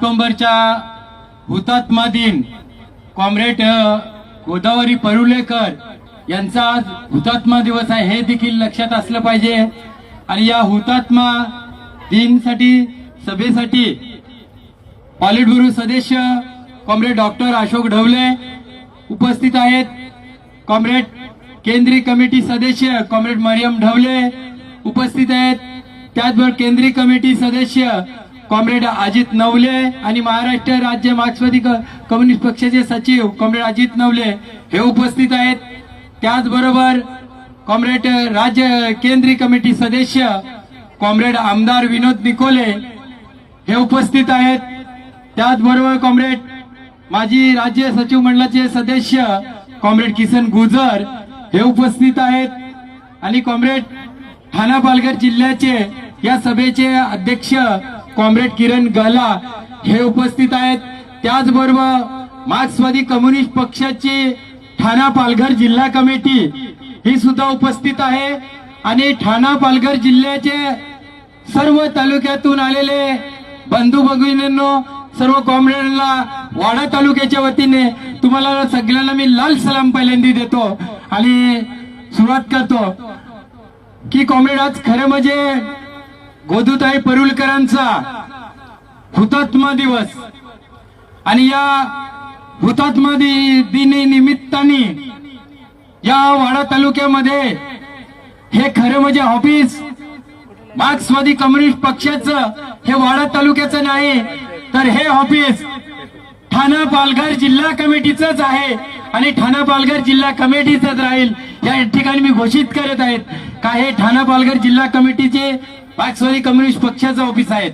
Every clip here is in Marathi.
ऑक्टोबरच्या हुतात्मा दिन कॉम्रेड गोदावरी परुलेकर यांचा आज हुतात्मा दिवस आहे. हे देखील लक्षात असलं पाहिजे. आणि या हुतात्मा दिनसाठी सभेसाठी पॉलिट ब्युरो सदस्य कॉम्रेड डॉक्टर अशोक ढवले उपस्थित आहेत. कॉम्रेड केंद्रीय कमिटी सदस्य कॉम्रेड मरियम ढवले उपस्थित आहेत. त्याचबरोबर केंद्रीय कमिटी सदस्य कॉम्रेड अजित नवले आणि महाराष्ट्र राज्य मार्क्सवादी क- कम्युनिस्ट पक्षाचे सचिव कॉम्रेड अजित नवले हे उपस्थित आहेत. त्याचबरोबर कॉम्रेड राज्य केंद्रीय कमिटी सदस्य कॉम्रेड आमदार विनोद निकोले हे उपस्थित आहेत. त्याचबरोबर कॉम्रेड माजी राज्य सचिव मंडळाचे सदस्य कॉम्रेड किसन गुजर हे उपस्थित आहेत. आणि कॉम्रेड ठाणा पालघर जिल्ह्याचे या सभेचे अध्यक्ष कॉम्रेड किरण गला हे उपस्थित आहेत. त्याचबरोबर मार्क्सवादी कम्युनिस्ट पक्षाची ठाणा पालघर जिल्हा कमिटी ही सुद्धा उपस्थित आहे. आणि ठाणा पालघर जिल्ह्याचे सर्व तालुक्यातून आलेले बंधू भगिनींनो सर्व कॉम्रेडला वाडा तालुक्याच्या वतीने तुम्हाला सगळ्यांना मी लाल सलाम पहिल्यांदा देतो आणि सुरुवात करतो की कॉम्रेड आज खरं म्हणजे गोदूताई परुलकरांचा हुतात्मा दिवस. आणि या हुतात्मा दिनी निमित्ताने या वाडा तालुक्यामध्ये हे खरं म्हणजे ऑफिस मार्क्सवादी कम्युनिस्ट पक्षाचं हे वाडा तालुक्याचं नाही तर हे ऑफिस ठाणा पालघर जिल्हा कमिटीचंच आहे आणि ठाणा पालघर जिल्हा कमिटीचंच राहील. या ठिकाणी मी घोषित करत आहेत का हे ठाणा पालघर जिल्हा कमिटीचे मार्क्सवादी कम्युनिस्ट पक्षाचं ऑफिस आहे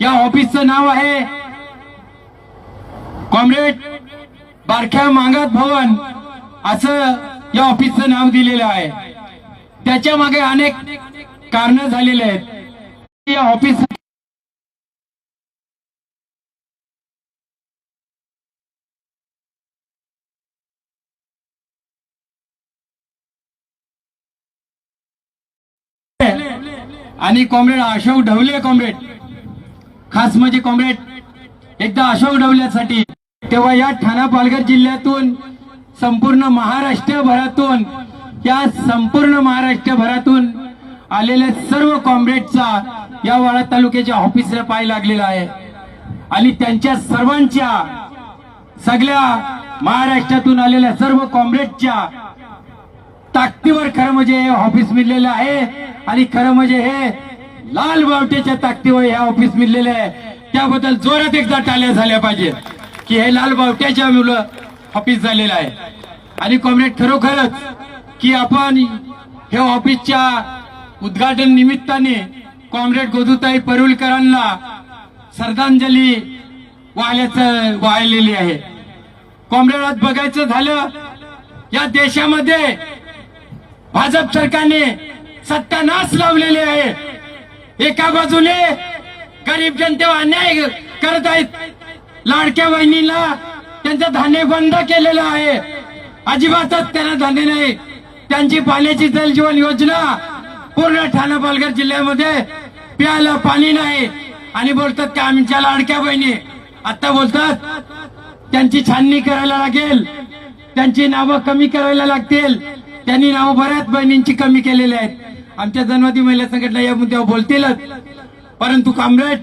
या ऑफिसचं नाव आहे कॉम्रेड बारख्या मांगात भवन असं या ऑफिसचं नाव दिलेलं आहे. त्याच्यामागे अनेक कारण झालेले आहेत. या ऑफिस आणि कॉम्रेड अशोक ढवले कॉम्रेड. खास म्हणजे कॉम्रेड. एकदा अशोक ढवल्यासाठी तेव्हा या ठाणा पालघर जिल्ह्यातून संपूर्ण महाराष्ट्रभरातून या संपूर्ण महाराष्ट्रभरातून आलेल्या सर्व कॉम्रेडचा या वाडा तालुक्याच्या ऑफिसला पाय लागलेला आहे. आणि त्यांच्या सर्वांच्या सगळ्या महाराष्ट्रातून आलेल्या सर्व कॉम्रेडच्या ताकदीवर खरं म्हणजे हे ऑफिस मिळलेलं आहे. आणि खरं म्हणजे हे लाल बावटेच्या ताकदीवर हे ऑफिस मिळलेले आहे. त्याबद्दल जोरात एकदा टाळ्या झाल्या पाहिजेत की हे लाल बावट्याच्या मुलं ऑफिस झालेलं आहे. आणि कॉम्रेड खरोखरच की आपण हे ऑफिसच्या उद्घाटन निमित्ताने कॉम्रेड गोदूताई परुलकरांना श्रद्धांजली वाहल्याचं वाहिलेली आहे. कॉम्रेड आज बघायचं झालं या देशामध्ये भाजप सरकारने सत्यानाश लावलेले आहे. एका बाजूने गरीब जनतेवर अन्याय करत आहेत. लाडक्या बहिणीला त्यांचं धान्य बंद केलेलं आहे. अजिबातच त्यांना धान्य नाही. त्यांची पाण्याची जल जीवन योजना पूर्ण ठाणा पालघर जिल्ह्यामध्ये प्यायला पाणी नाही. आणि बोलतात की आमच्या लाडक्या बहिणी आता बोलतात त्यांची छाननी करायला लागेल. त्यांची नावं कमी करायला लागतील. त्यांनी नावं बऱ्याच बहिणींची कमी केलेली आहेत. आमच्या जनवादी महिला संघटना या मुद्द्यावर बोलतीलच. परंतु कामरेड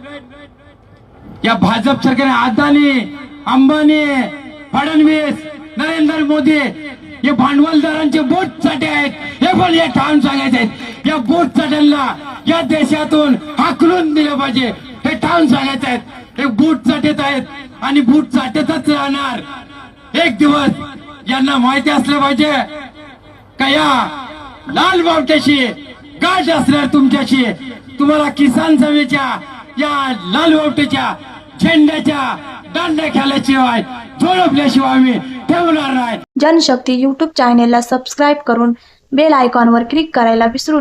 या भाजप सरकार अदानी अंबानी फडणवीस नरेंद्र मोदी हे भांडवलदारांचे बोट चाटे आहेत. हे पण हे ठाम सांगायचे आहेत. या बोट चाट्यांना या देशातून हाकलून दिलं पाहिजे. हे ठाम सांगायचे आहेत. हे बूट चाटेत आहेत आणि बूट चाटेतच राहणार. एक दिवस यांना माहिती असलं पाहिजे. का या लाल बावट्याशी गाठ असणार तुमच्याशी? तुम्हाला किसान सभेच्या या लाल बावट्याच्या झेंड्याच्या दांड्या खेळल्याशिवाय झोडपल्याशिवाय आम्ही ठेवणार नाही. जनशक्ती युट्यूब चॅनेलला सबस्क्राईब करून बेल आयकॉनवर क्लिक करायला विसरू